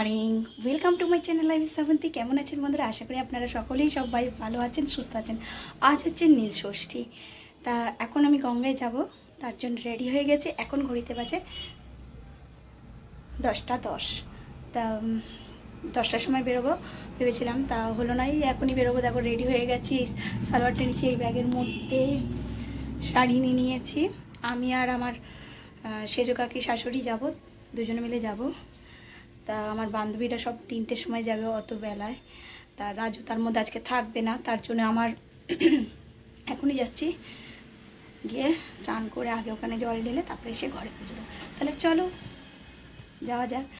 Morning. Welcome to my channel live seventy কেমন আছেন বন্ধুরা? আশা করি আপনারা সকলেই সবাই ভালো আছেন, সুস্থ আছেন। আজ হচ্ছে নীল ষষ্ঠী। তা এখন আমি গঙ্গায় যাব, তার জন্য রেডি হয়ে গেছে। এখন ঘড়িতে বাজে দশটা দশ। তা দশটার সময় বেরোবো, ভেবেছিলাম, তা হলো না, এই এখনই বেরোবো। দেখো রেডি হয়ে গেছি সালোয়ারটা নিচে এই ব্যাগের মধ্যে শাড়ি নিয়ে নিয়েছি। আমি আর আমার সেজো কাকি শাশুড়ি যাব, দুজনে মিলে যাব। তা আমার বান্ধবীরা সব তিনটের সময় যাবে অত বেলায়। তা রাজু তার মধ্যে আজকে থাকবে না, তার জন্য আমার এখনই যাচ্ছি। গিয়ে স্নান করে আগে ওখানে জল ঢেলে তারপরে এসে ঘরে পুজো দেবো। তাহলে চলো, যাওয়া যাক।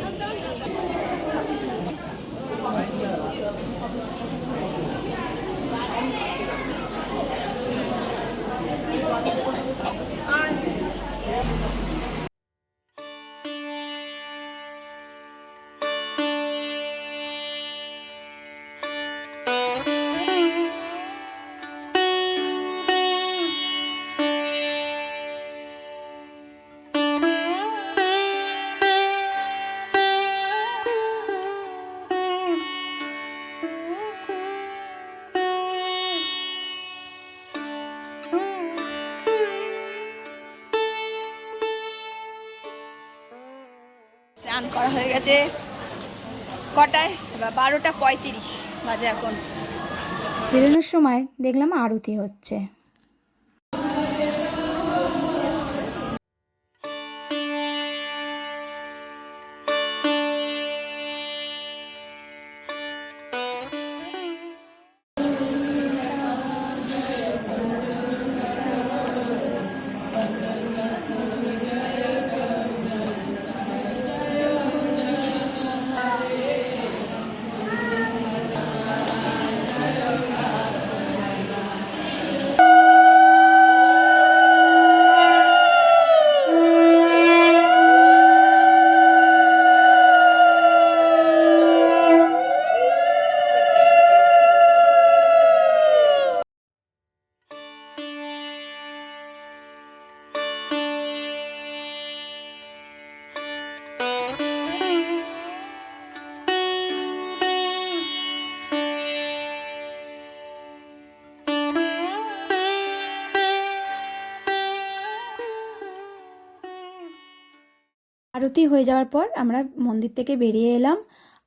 হয়ে গেছে। কটায়? এবার বারোটা পঁয়ত্রিশ বাজে এখন। বেরোনোর সময় দেখলাম আরতি হচ্ছে। আরতি হয়ে যাওয়ার পর আমরা মন্দির থেকে বেরিয়ে এলাম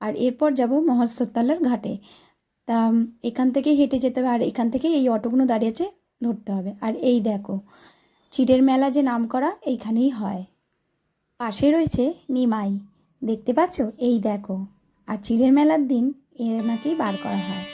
আর এরপর যাব মহস্তরতলার ঘাটে। তা এখান থেকে হেঁটে যেতে হবে আর এখান থেকে এই অটোগুলো দাঁড়িয়েছে ধরতে হবে। আর এই দেখো, চিড়ের মেলা যে নাম করা এইখানেই হয়। পাশে রয়েছে নিমাই। দেখতে পাচ্ছ? এই দেখো। আর চিড়ের মেলার দিন এর নাকি বার করা হয়।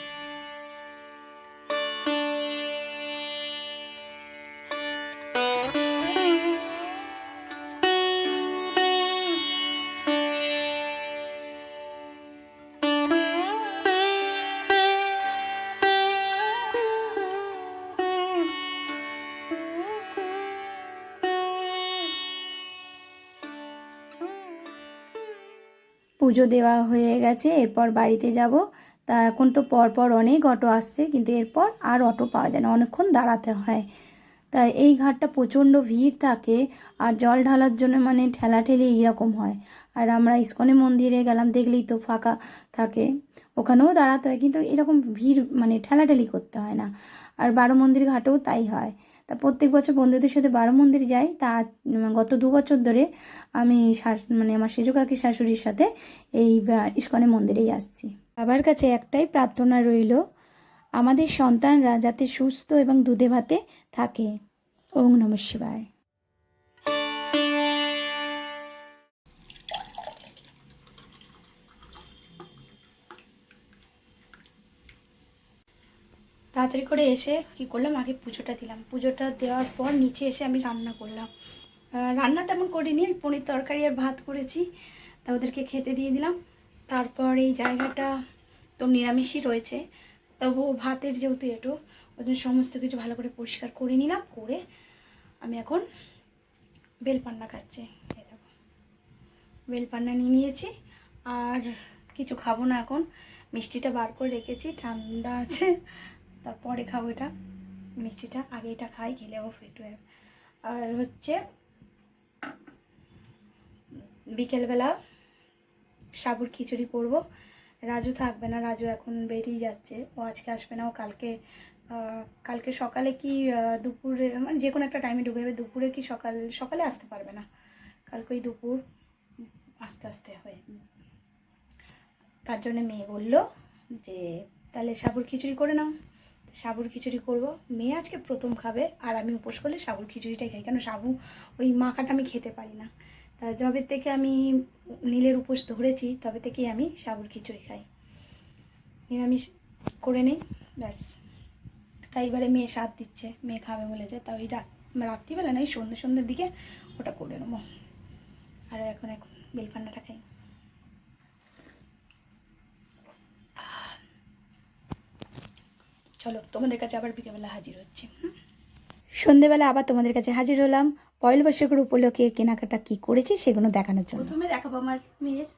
পুজো দেওয়া হয়ে গেছে, এরপর বাড়িতে যাব। তা এখন তো পরপর অনেক অটো আসছে, কিন্তু এরপর আর অটো পাওয়া যায় না, অনেকক্ষণ দাঁড়াতে হয়। তা এই ঘাটটা প্রচণ্ড ভিড় থাকে, আর জল ঢালার জন্য মানে ঠেলাঠেলি এইরকম হয়। আর আমরা ইস্কনে মন্দিরে গেলাম, দেখলেই তো ফাঁকা থাকে। ওখানেও দাঁড়াতে হয়, কিন্তু এরকম ভিড় মানে ঠেলাঠেলি করতে হয় না। আর বারো মন্দির ঘাটেও তাই হয়। তা প্রত্যেক বছর বন্ধুদের সাথে বারো মন্দির যাই। তা গত দু বছর ধরে আমি শাশ- মানে আমার সেজু কাকি শাশুড়ির সাথে এই ইস্কনে মন্দিরেই আসছি। বাবার কাছে একটাই প্রার্থনা রইল, আমাদের সন্তানরা যাতে সুস্থ এবং দুধে ভাতে থাকে। ওম নম শিবায়। তাড়াতাড়ি করে এসে কি করলাম? আগে পুজোটা দিলাম। পুজোটা দেওয়ার পর নিচে এসে আমি রান্না করলাম। রান্না তেমন করিনি। আমি পনির তরকারি আর ভাত করেছি। তা ওদেরকে খেতে দিয়ে দিলাম। তারপর এই জায়গাটা তো নিরামিষই রয়েছে। তবু ভাতের যেহেতু এটো ওই জন্য সমস্ত কিছু ভালো করে পরিষ্কার করে নিলাম। করে আমি এখন বেলপান্না খাচ্ছি। দেখো। বেলপান্না নিয়ে নিয়েছি। আর কিছু খাব না এখন। মিষ্টিটা বার করে রেখেছি। ঠান্ডা আছে। তারপরে খাব এটা, মিষ্টিটা, আগে এটা খাই খেলেও ফিট হয়ে আর হচ্ছে বিকেলবেলা সাবুর খিচুড়ি করব। রাজু থাকবে না, রাজু এখন বেরিয়ে যাচ্ছে, ও আজকে আসবে না, ও কালকে কালকে সকালে কি দুপুরে মানে যে কোনো একটা টাইমে ঢুকে যাবে, দুপুরে কি সকাল, সকালে আসতে পারবে না? কালকে ওই দুপুর আস্তে আস্তে হয়ে। তার জন্য মেয়ে বলল যে, তাহলে সাবুর খিচুড়ি করে নাও। সাবুর খিচুড়ি করব। মেয়ে আজকে প্রথম খাবে, আর আমি উপোস করলে সাবুর খিচুড়িটাই খাই। কেন সাবু ওই মাখাটা আমি খেতে পারি না। তা যবে থেকে আমি নীলের উপোস ধরেছি, তবে থেকেই আমি সাবুর খিচুড়ি খাই। নিরামিষ করে নেই, ব্যাস। তাই এবারে মেয়ে স্বাদ দিচ্ছে, মেয়ে খাবে বলে বলেছে তা ওই রাত, রাত্রিবেলা না ওই সন্ধ্যে সন্ধ্যের দিকে ওটা করে নেব। আর এখন এখন বেলপান্নাটা খাই। চলো, তোমাদের কাছে আবার বিকেলবেলা হাজির হচ্ছে? সন্ধেবেলা আবার তোমাদের কাছে হাজির হলাম। পয়লা বৈশাখের উপলক্ষে কেনাকাটা কি করেছি সেগুলো দেখানোর জন্য। প্রথমে দেখাবো আমার মেয়ের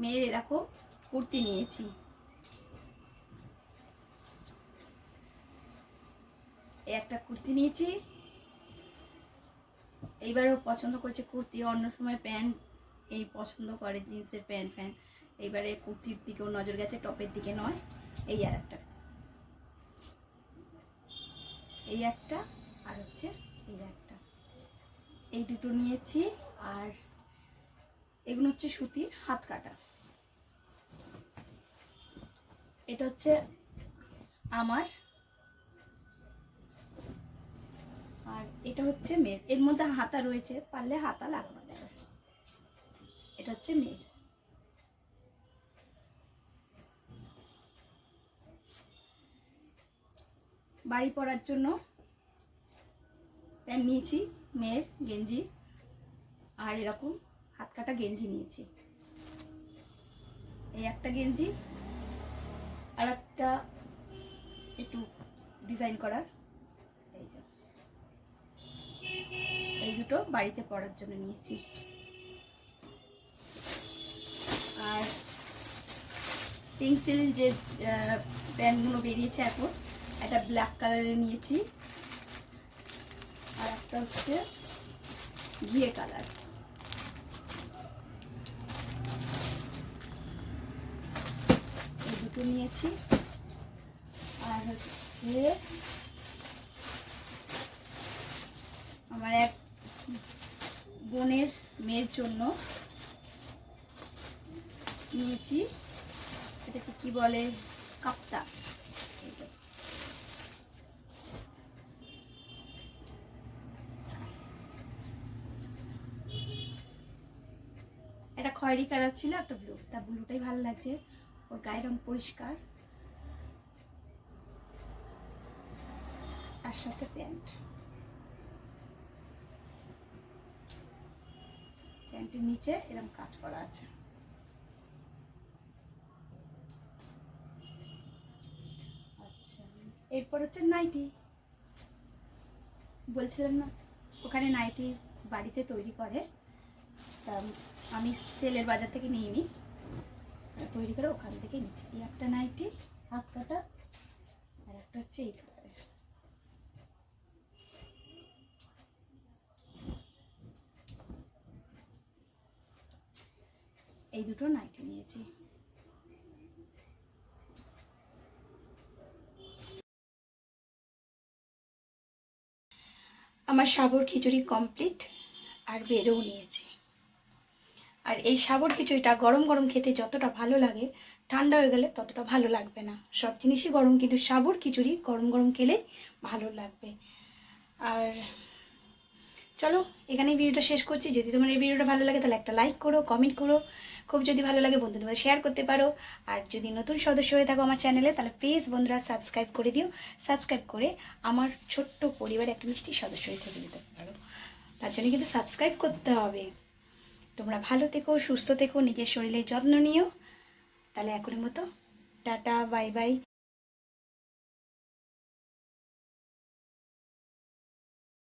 মেয়ের এরকম কুর্তি নিয়েছি। একটা কুর্তি নিয়েছি। এইবারও পছন্দ করেছে কুর্তি, অন্য সময় প্যান্ট, এই পছন্দ করে জিন্সের প্যান্ট ফ্যান্ট এইবারে কুর্তির দিকেও নজর গেছে, টপের দিকে নয়। এই আর একটা। এই একটা আর হচ্ছে এই একটা। এই দুটো নিয়েছি, আর এগুলো হচ্ছে সুতির হাত কাটা। এটা হচ্ছে আমার, আর এটা হচ্ছে মেয়ের। এর মধ্যে হাতা রয়েছে, পারলে হাতা লাগানো যাবে এটা হচ্ছে মেয়ের। বাড়ি পড়ার জন্য। প্যান্ট নিয়েছি মেয়ের গেঞ্জি আর এরকম হাত কাটা গেঞ্জি নিয়েছি। এই একটা গেঞ্জি আর একটা একটু ডিজাইন করার। এই দুটো বাড়িতে পড়ার জন্য নিয়েছি। আর পেন্সিল যে আহ, প্যান্টগুলো বেরিয়েছে এখন একটা ব্ল্যাক কালারের নিয়েছি। আর একটা হচ্ছে ঘিয়ে কালার এই দুটো নিয়েছি। আর হচ্ছে আমার এক বোনের মেয়ের জন্য নিয়েছি। এটাকে কি বলে? কাপ্তা। একটা খয়েরি কালার ছিল, একটা ব্লু তা ব্লুটাই ভালো লাগছে। ওর গায়ের রং পরিষ্কার। তার সাথে প্যান্ট। প্যান্টের নিচে এরকম কাজ করা আছে। আচ্ছা এরপর হচ্ছে নাইটি। বলছিলাম না, ওখানে নাইটি বাড়িতে তৈরি করে। তা আমি সেলের বাজার থেকে নিয়ে নিই তৈরি করে ওখান থেকে নিচ্ছি। এই একটা নাইটি, হাত কাটা, আর একটা হচ্ছে এই এই দুটো নাইটি নিয়েছি। আমার সাবর খিচুড়ি কমপ্লিট, আর বেরোও নিয়েছি। আর এই সাবর খিচুড়িটা গরম গরম খেতে যতটা ভালো লাগে, ঠান্ডা হয়ে গেলে ততটা ভালো লাগবে না। সব জিনিসই গরম, কিন্তু সাবর খিচুড়ি গরম গরম খেলে ভালো লাগবে। আর চলো, এখানেই ভিডিওটা শেষ করছি। যদি তোমার এই ভিডিওটা ভালো লাগে, তাহলে একটা লাইক করো কমেন্ট করো। খুব যদি ভালো লাগে বন্ধু তোমাদের শেয়ার করতে পারো। আর যদি নতুন সদস্য হয়ে থাকো আমার চ্যানেলে তাহলে প্লিজ বন্ধুরা সাবস্ক্রাইব করে দিও। সাবস্ক্রাইব করে আমার ছোট্ট পরিবারে একটা মিষ্টি সদস্য হয়ে থেকে দিতে পারো। তার জন্য কিন্তু সাবস্ক্রাইব করতে হবে। তোমরা ভালো থেকো, সুস্থ থেকো, নিজের শরীরের যত্ন নিও। তাহলে এখনের মতো, টাটা, বাই বাই।